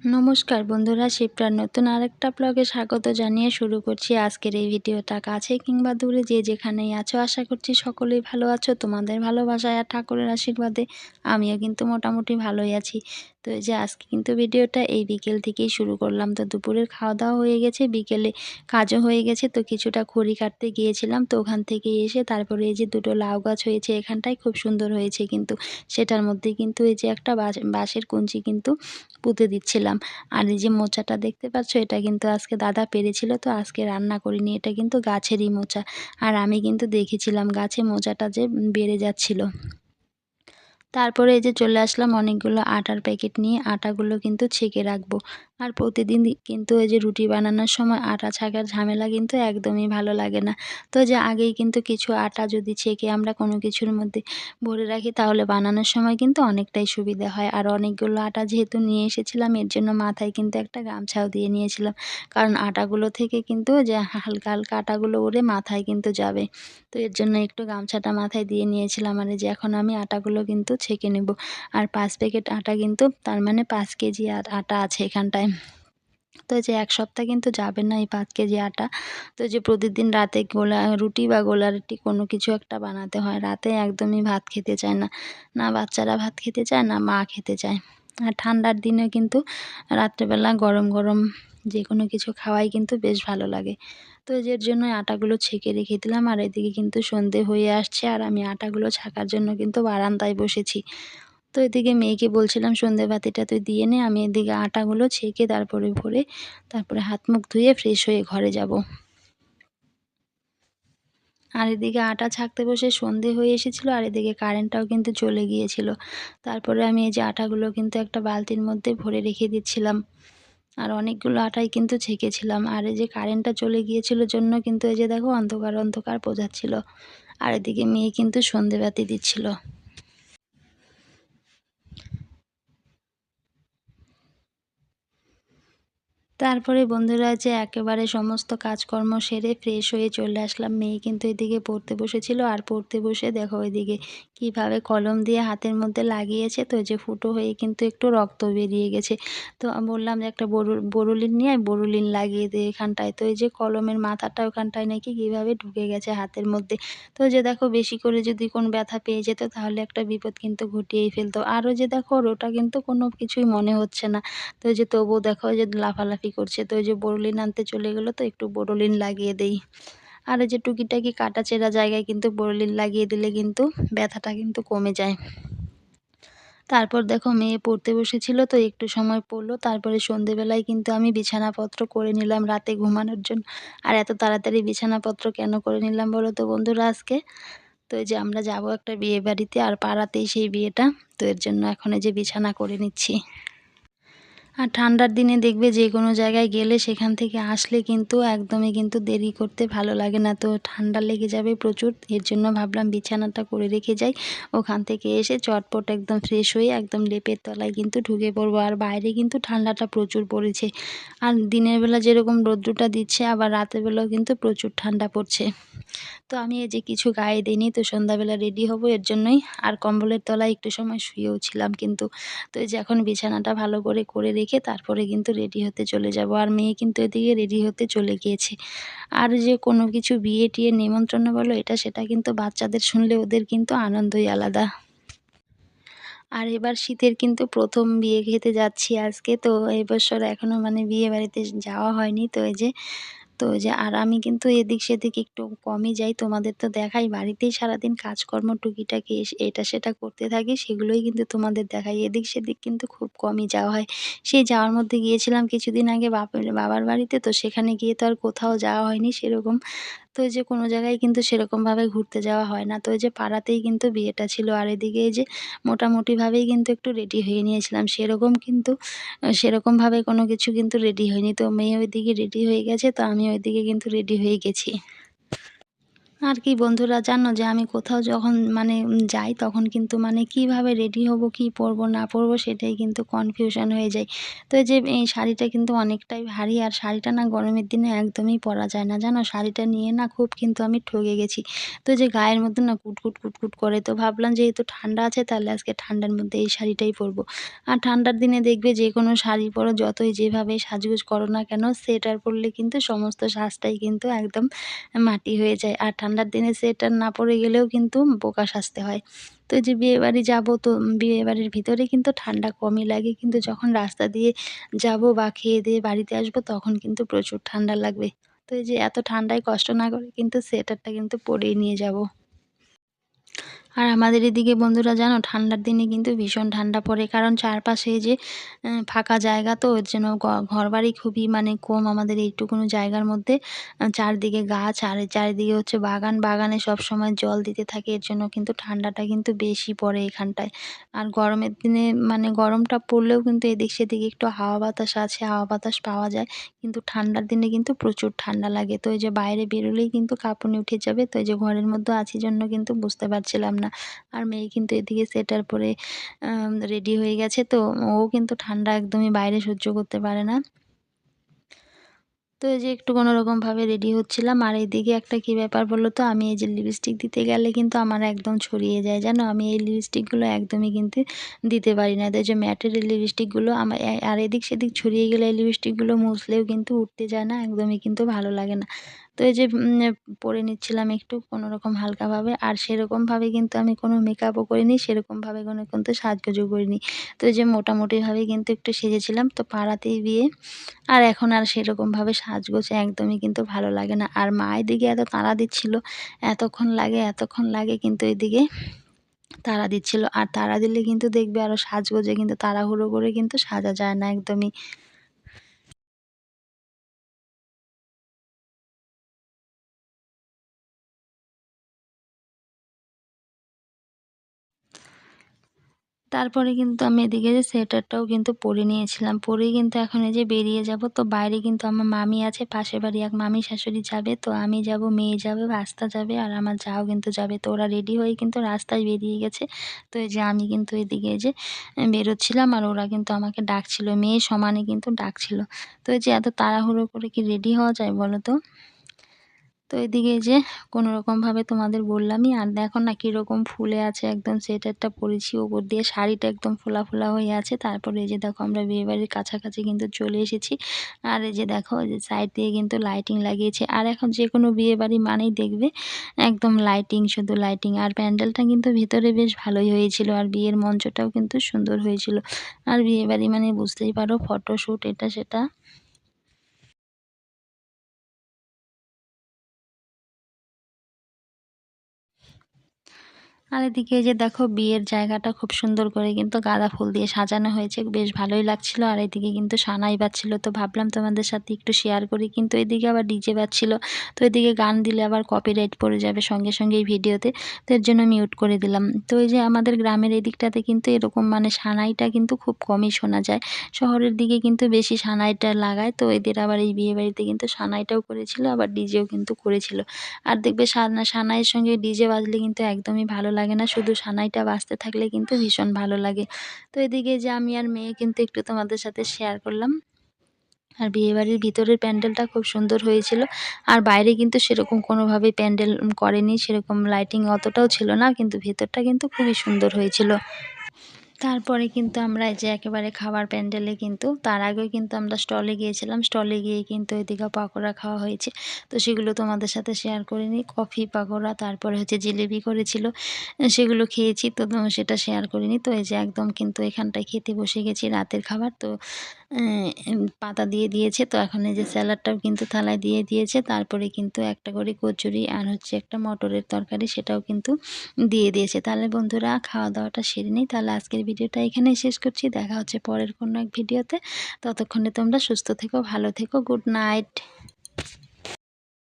নমস্কার বন্ধুরা, শিপ্রার নতুন আরেকটা ব্লগে স্বাগত জানিয়ে শুরু করছি আজকের এই ভিডিওটা কাছে কিংবা দূরে যে যেখানেই আছো, আশা করছি সকলেই ভালো আছো। তোমাদের ভালোবাসায় আর ঠাকুরের আশীর্বাদে আমিও কিন্তু মোটামুটি ভালোই আছি। তো এই যে আজকে কিন্তু ভিডিওটা এই বিকেল থেকেই শুরু করলাম। তো দুপুরের খাওয়া দাওয়া হয়ে গেছে, বিকেলে কাজও হয়ে গেছে, তো কিছুটা খড়ি কাটতে গিয়েছিলাম। তো ওখান থেকে এসে তারপরে এই যে দুটো লাউ গাছ হয়েছে এখানটায়, খুব সুন্দর হয়েছে কিন্তু সেটার মধ্যে কিন্তু এই যে একটা বাঁশের কুঞ্চি কিন্তু পুঁতে দিচ্ছিলাম। আর এই যে মোচাটা দেখতে পাচ্ছ, এটা কিন্তু আজকে দাদা পেরেছিল, তো আজকে রান্না করিনি, এটা কিন্তু গাছেরই মোচা। আর আমি কিন্তু দেখেছিলাম গাছে মোচাটা যে বেড়ে যাচ্ছিল। তারপরে এই যে চলে আসলাম অনেকগুলো আটার প্যাকেট নিয়ে আটাগুলো কিন্তু ছেঁকে রাখব। আর প্রতিদিন কিন্তু এই যে রুটি বানানোর সময় আটা ছাকার ঝামেলা কিন্তু একদমই ভালো লাগে না। তো যে আগেই কিন্তু কিছু আটা যদি ছেঁকে আমরা কোনো কিছুর মধ্যে ভরে রাখি, তাহলে বানানোর সময় কিন্তু অনেকটাই সুবিধা হয়। আর অনেকগুলো আটা যেহেতু নিয়ে এসেছিলাম, এর জন্য মাথায় কিন্তু একটা গামছাও দিয়ে নিয়েছিলাম। কারণ আটাগুলো থেকে কিন্তু যে হালকা হালকা আটাগুলো ওড়ে মাথায় কিন্তু যাবে। তো এর জন্য একটু গামছাটা মাথায় দিয়ে নিয়েছিলাম। আর যে এখন আমি আটাগুলো কিন্তু ছেঁকে নেব। আর পাঁচ প্যাকেট আটা কিন্তু, তার মানে পাঁচ কেজি আটা আছে এখানটায়। তো যে এক সপ্তাহ কিন্তু যাবে না এই পাঁচ কেজি আটা। তো যে প্রতিদিন রাতে গোলা, রুটি বা গোলা রুটি কোনো কিছু একটা বানাতে হয়। রাতে একদমই ভাত খেতে চায় না। না বাচ্চারা ভাত খেতে চায়, না মা খেতে চায়। আর ঠান্ডার দিনে কিন্তু রাত্রেবেলা গরম গরম যে কোনো কিছু খাওয়াই কিন্তু বেশ ভালো লাগে। তো এর জন্য আটাগুলো ছেঁকে রেখে দিলাম। আর এদিকে কিন্তু সন্ধে হয়ে আসছে। আর আমি আটাগুলো ছাকার জন্য কিন্তু বারান্দায় বসেছি। তো এদিকে মেয়েকে বলছিলাম সন্ধে বাতিটা তুই দিয়ে নে, আমি এদিকে আটাগুলো ছেঁকে তারপরে ভরে তারপরে হাত মুখ ধুয়ে ফ্রেশ হয়ে ঘরে যাব। আর এদিকে আটা ছাকতে বসে সন্ধে হয়ে এসেছিল, আর এদিকে কারেন্টটাও কিন্তু চলে গিয়েছিল। তারপরে আমি এই যে আটাগুলো কিন্তু একটা বালতির মধ্যে ভরে রেখে দিচ্ছিলাম। আর অনেকগুলো আটাই কিন্তু ছেঁকেছিলাম। আর এই যে কারেন্টটা চলে গিয়েছিল জন্য কিন্তু এই যে দেখো অন্ধকার অন্ধকার বোঝাচ্ছিল। আর এদিকে মেয়ে কিন্তু সন্ধেবাতি দিচ্ছিল। তারপরে বন্ধুরা যে একেবারে সমস্ত কাজকর্ম সেরে ফ্রেশ হয়ে চলে আসলাম। মেয়ে কিন্তু এদিকে পড়তে বসেছিল আর পড়তে বসে দেখো ওইদিকে কীভাবে কলম দিয়ে হাতের মধ্যে লাগিয়েছে। তো যে ফুটো হয়ে কিন্তু একটু রক্ত বেরিয়ে গেছে। তো বললাম যে একটা বড় বড়ুলিন নিয়ে বড়ুলিন লাগিয়ে দিই এখানটায়। তো এই যে কলমের মাথাটা ওখানটায় নাকি কীভাবে ঢুকে গেছে হাতের মধ্যে। তো যে দেখো বেশি করে যদি কোন ব্যথা পেয়ে যেত তাহলে একটা বিপদ কিন্তু ঘটিয়েই ফেলতো। আরও যে দেখো ওটা কিন্তু কোনো কিছুই মনে হচ্ছে না। তো যে তবুও দেখো যে লাফালাফি করছে। তো ওই যে বোরলিন আনতে চলে গেলো, তো একটু বোরলিন লাগিয়ে দেই। আর এই যে টুকিটাকি কাটা চেরা জায়গায় কিন্তু বোরলিন লাগিয়ে দিলে কিন্তু ব্যথাটা কিন্তু কমে যায়। তারপর দেখো মেয়ে পড়তে বসেছিল, তো একটু সময় পড়ল। তারপরে সন্ধেবেলায় কিন্তু আমি বিছানাপত্র করে নিলাম রাতে ঘুমানোর জন্য। আর এত তাড়াতাড়ি বিছানাপত্র কেন করে নিলাম বলো তো বন্ধুরা আজকে? তো যে আমরা যাব একটা বিয়ে বাড়িতে, আর পাড়াতেই সেই বিয়েটা। তো এর জন্য এখন এই যে বিছানা করে নিচ্ছি। আর ঠান্ডার দিনে দেখবে যে কোনো জায়গায় গেলে সেখান থেকে আসলে কিন্তু একদমই কিন্তু দেরি করতে ভালো লাগে না। তো ঠান্ডা লেগে যাবে প্রচুর, এর জন্য ভাবলাম বিছানাটা করে রেখে যাই। ওখান থেকে এসে চটপট একদম ফ্রেশ হয়ে একদম লেপের তলায় কিন্তু ঢুকে পড়ব। আর বাইরে কিন্তু ঠান্ডাটা প্রচুর পড়েছে। আর দিনের বেলা যেরকম রৌদ্রটা দিচ্ছে, আবার রাতের বেলাও কিন্তু প্রচুর ঠান্ডা পড়ছে। তো আমি এই যে কিছু গায়ে দিইনি, তো সন্ধ্যাবেলা রেডি হব, এর জন্যই। আর কম্বলের তলায় একটু সময় শুয়েও ছিলাম কিন্তু। তো এই যে এখন বিছানাটা ভালো করে করে রেখে তারপরে কিন্তু রেডি হতে চলে যাব। আর মেয়ে কিন্তু এদিকে রেডি হতে চলে গিয়েছে। আর যে কোনো কিছু বিয়ে টিয়ে নিমন্ত্রণ বলো, এটা সেটা কিন্তু বাচ্চাদের শুনলে ওদের কিন্তু আনন্দই আলাদা। আর এবার শীতের কিন্তু প্রথম বিয়ে খেতে যাচ্ছি আজকে। তো এবছর এখনও মানে বিয়ে বাড়িতে যাওয়া হয়নি। তো এই যে তো যে, আর আমি কিন্তু এদিক সেদিক একটু কমই যাই। তোমাদের তো দেখাই, বাড়িতেই সারাদিন কাজকর্ম টুকিটাকি এটা সেটা করতে থাকি, সেগুলোই কিন্তু তোমাদের দেখাই। এদিক সেদিক কিন্তু খুব কমই যাওয়া হয়। সেই যাওয়ার মধ্যে গিয়েছিলাম কিছুদিন আগে বাপের, বাবার বাড়িতে, তো সেখানে গিয়ে তো আর কোথাও যাওয়া হয়নি সেরকম। তো যে কোনো জায়গায় কিন্তু সেরকমভাবে ঘুরতে যাওয়া হয় না। তো যে পাড়াতেই কিন্তু বিয়েটা ছিল আর এদিকে এই যে মোটামুটিভাবেই কিন্তু একটু রেডি হয়ে নিয়েছিলাম। সেরকম কিন্তু, সেরকমভাবে কোনো কিছু কিন্তু রেডি হয়নি। তো মেয়ে ওইদিকে রেডি হয়ে গেছে, তো আমি ওইদিকে কিন্তু রেডি হয়ে গেছি। আর কি বন্ধুরা জানো যে আমি কোথাও যখন মানে যাই তখন কিন্তু মানে কীভাবে রেডি হব, কি পরবো, না পরবো সেটাই কিন্তু কনফিউশন হয়ে যায়। তো যে এই শাড়িটা কিন্তু অনেকটাই ভারী আর শাড়িটা না গরমের দিনে একদমই পরা যায় না। জানো শাড়িটা নিয়ে না খুব কিন্তু আমি ঠকে গেছি। তো যে গায়ের মধ্যে না কুটকুট কুটকুট করে, তো ভাবলাম যেহেতু ঠান্ডা আছে তাহলে আজকে ঠান্ডার মধ্যে এই শাড়িটাই পরবো। আর ঠান্ডার দিনে দেখবে যে কোনো শাড়ি পরো, যতই যেভাবে সাজগুজ করো না কেন সেটার পরলে কিন্তু সমস্ত সাজটাই কিন্তু একদম মাটি হয়ে যায়। আর ঠান্ডার দিনে সোয়েটার না পরে গেলেও কিন্তু বোকা সাজতে হয়। তো যে বিয়েবাড়ি যাব তো বিয়ে বাড়ির ভিতরে কিন্তু ঠান্ডা কমই লাগে। কিন্তু যখন রাস্তা দিয়ে যাব বা খেয়ে দিয়ে বাড়িতে আসব তখন কিন্তু প্রচুর ঠান্ডা লাগবে। তো এই যে এত ঠান্ডায় কষ্ট না করে কিন্তু সোয়েটারটা কিন্তু পরেই নিয়ে যাব। আর আমাদের এদিকে বন্ধুরা জানো, ঠান্ডার দিনে কিন্তু ভীষণ ঠান্ডা পড়ে। কারণ চারপাশে যে ফাঁকা জায়গা তো ওর জন্য ঘরবাড়ি খুবই মানে কম আমাদের এইটুকুনো জায়গার মধ্যে। চারদিকে গাছ, আর চারিদিকে হচ্ছে বাগান। বাগানে সব সময় জল দিতে থাকে, এর জন্য কিন্তু ঠান্ডাটা কিন্তু বেশি পড়ে এখানটায়। আর গরমের দিনে মানে গরমটা পড়লেও কিন্তু এদিক সেদিক একটু হাওয়া বাতাস আছে, হাওয়া বাতাস পাওয়া যায়। কিন্তু ঠান্ডার দিনে কিন্তু প্রচুর ঠান্ডা লাগে। তো এই যে বাইরে বেরোলেই কিন্তু কাঁপুনি উঠে যাবে। তো এই যে ঘরের মধ্যে আছি জন্য কিন্তু বুঝতে পারছিলাম না। আর মেয়ে কিন্তু এদিকে সেটার পরে রেডি হয়ে গেছে তো, ও কিন্তু ঠান্ডা একদমই বাইরে সহ্য করতে পারে না। তো এই যে একটু কোনো রকমভাবে রেডি হচ্ছিলাম। আর এইদিকে একটা কী ব্যাপার বলল তো, আমি এই যে লিপস্টিক দিতে গেলে কিন্তু আমার একদম ছড়িয়ে যায়, জানো? আমি এই লিপস্টিকগুলো একদমই কিন্তু দিতে পারি না। তো যে ম্যাটের এই লিপস্টিকগুলো আমার আর এদিক সেদিক ছড়িয়ে গেলে এই লিপস্টিকগুলো মুছলেও কিন্তু উঠতে যায় না, একদমই কিন্তু ভালো লাগে না। তো এই যে পরে নিচ্ছিলাম একটু কোনো রকম হালকাভাবে। আর সেরকমভাবে কিন্তু আমি কোনো মেকআপও করিনি, সেরকমভাবে কোনো কিন্তু সাজগোজও করিনি। তো এই যে, মোটামুটিভাবে কিন্তু একটু সেজেছিলাম তো পাড়াতেই বিয়ে। আর এখন আর সেরকমভাবে সাজগোজ একদমই কিন্তু ভালো লাগে না। আর মা এদিকে এত তাড়া দিচ্ছিল, এতক্ষণ লাগে এতক্ষণ লাগে কিন্তু এদিকে তারা দিচ্ছিল। আর তারা দিলে কিন্তু দেখবে আরও সাজগোজে কিন্তু তাড়াহুড়ো করে কিন্তু সাজা যায় না একদমই। তারপরে কিন্তু আমি এদিকে যে সোয়েটারটাও কিন্তু পরে নিয়েছিলাম। পরেই কিন্তু এখন এই যে বেরিয়ে যাব, তো বাইরে কিন্তু আমার মামি আছে, পাশের বাড়ি এক মামি শাশুড়ি যাবে, তো আমি যাব, মেয়ে যাবে, রাস্তা যাবে আর আমার যাও কিন্তু যাবে। তো ওরা রেডি হয়ে কিন্তু রাস্তায় বেরিয়ে গেছে। তো এই যে আমি কিন্তু এদিকে যে বেরোচ্ছিলাম আর ওরা কিন্তু আমাকে ডাকছিল, মেয়ে সমানে কিন্তু ডাকছিল। তো এই যে এত তাড়াহুড়ো করে কি রেডি হওয়া যায় বলো তো? তো এদিকে যে কোনো রকমভাবে তোমাদের বললামই, আর দেখো না কীরকম ফুলে আছে, একদম সেটারটা পরেছি ওপর দিয়ে, শাড়িটা একদম ফোলা ফোলা হয়ে আছে। তারপরে এই যে দেখো আমরা বিয়েবাড়ির কাছাকাছি কিন্তু চলে এসেছি। আর এই যে দেখো যে সাইড দিয়ে কিন্তু লাইটিং লাগিয়েছে। আর এখন যে কোনো বিয়েবাড়ি মানেই দেখবে, একদম লাইটিং শুধু লাইটিং আর প্যান্ডেলটা কিন্তু ভিতরে বেশ ভালোই হয়েছিল, আর বিয়ের মঞ্চটাও কিন্তু সুন্দর হয়েছিল। আর বিয়েবাড়ি মানে বুঝতেই পারো ফটোশ্যুট এটা সেটা। আর এদিকে যে দেখো বিয়ের জায়গাটা খুব সুন্দর করে কিন্তু গাঁদা ফুল দিয়ে সাজানো হয়েছে, বেশ ভালোই লাগছিল। আর এদিকে কিন্তু সানাই বাজছিল, তো ভাবলাম তোমাদের সাথে একটু শেয়ার করি। কিন্তু এদিকে আবার ডিজে বাজছিল, তো এদিকে গান দিলে আবার কপিরাইট পড়ে যাবে সঙ্গে সঙ্গে এই ভিডিওতে, তো এর জন্য মিউট করে দিলাম। তো এই যে আমাদের গ্রামের এদিকটাতে কিন্তু এরকম মানে সানাইটা কিন্তু খুব কমই শোনা যায়। শহরের দিকে কিন্তু বেশি সানাইটা লাগায়, তো এদের আবার এই বিয়ে বাড়িতে কিন্তু সানাইটাও করেছিল, আবার ডিজেও কিন্তু করেছিল। আর দেখবে সানাইয়ের সঙ্গে ডিজে বাজলে কিন্তু একদমই ভালো লাগে লাগে না। শুধু সানাইটা বাঁচতে থাকলে কিন্তু ভীষণ ভালো লাগে। তো এদিকে যে আমি আর মেয়ে কিন্তু একটু তোমাদের সাথে শেয়ার করলাম। আর বিয়েবাড়ির ভিতরের প্যান্ডেলটা খুব সুন্দর হয়েছিল। আর বাইরে কিন্তু সেরকম কোনোভাবে প্যান্ডেল করেনি। সেরকম লাইটিং অতটাও ছিল না। কিন্তু ভেতরটা কিন্তু খুবই সুন্দর হয়েছিল। তারপরে কিন্তু আমরা যে একেবারে খাবার প্যান্ডেলে কিন্তু, তার আগেও কিন্তু আমরা স্টলে গিয়েছিলাম। স্টলে গিয়ে কিন্তু ওইদিকে পাকোড়া খাওয়া হয়েছে। তো সেগুলো তোমাদের সাথে শেয়ার করে নিই। কফি, পাকোড়া, তারপরে হচ্ছে জিলেবি করেছিল সেগুলো খেয়েছি। তো সেটা শেয়ার করিনি তো এই যে একদম কিন্তু এখানটায় খেতে বসে গেছি রাতের খাবার। তো পাতা দিয়ে দিয়েছে। তো এখন এই যে স্যালাডটাও কিন্তু থালায় দিয়ে দিয়েছে। তারপরে কিন্তু একটা করে কচুরি আর হচ্ছে একটা মটরের তরকারি সেটাও কিন্তু দিয়ে দিয়েছে। তাহলে বন্ধুরা খাওয়া দাওয়াটা সেরে নিই। তাহলে আজকের ভিডিওটা এখানেই শেষ করছি। দেখা হচ্ছে পরের কোনো এক ভিডিওতে। ততক্ষণে তোমরা সুস্থ থেকো, ভালো থেকো। Good night.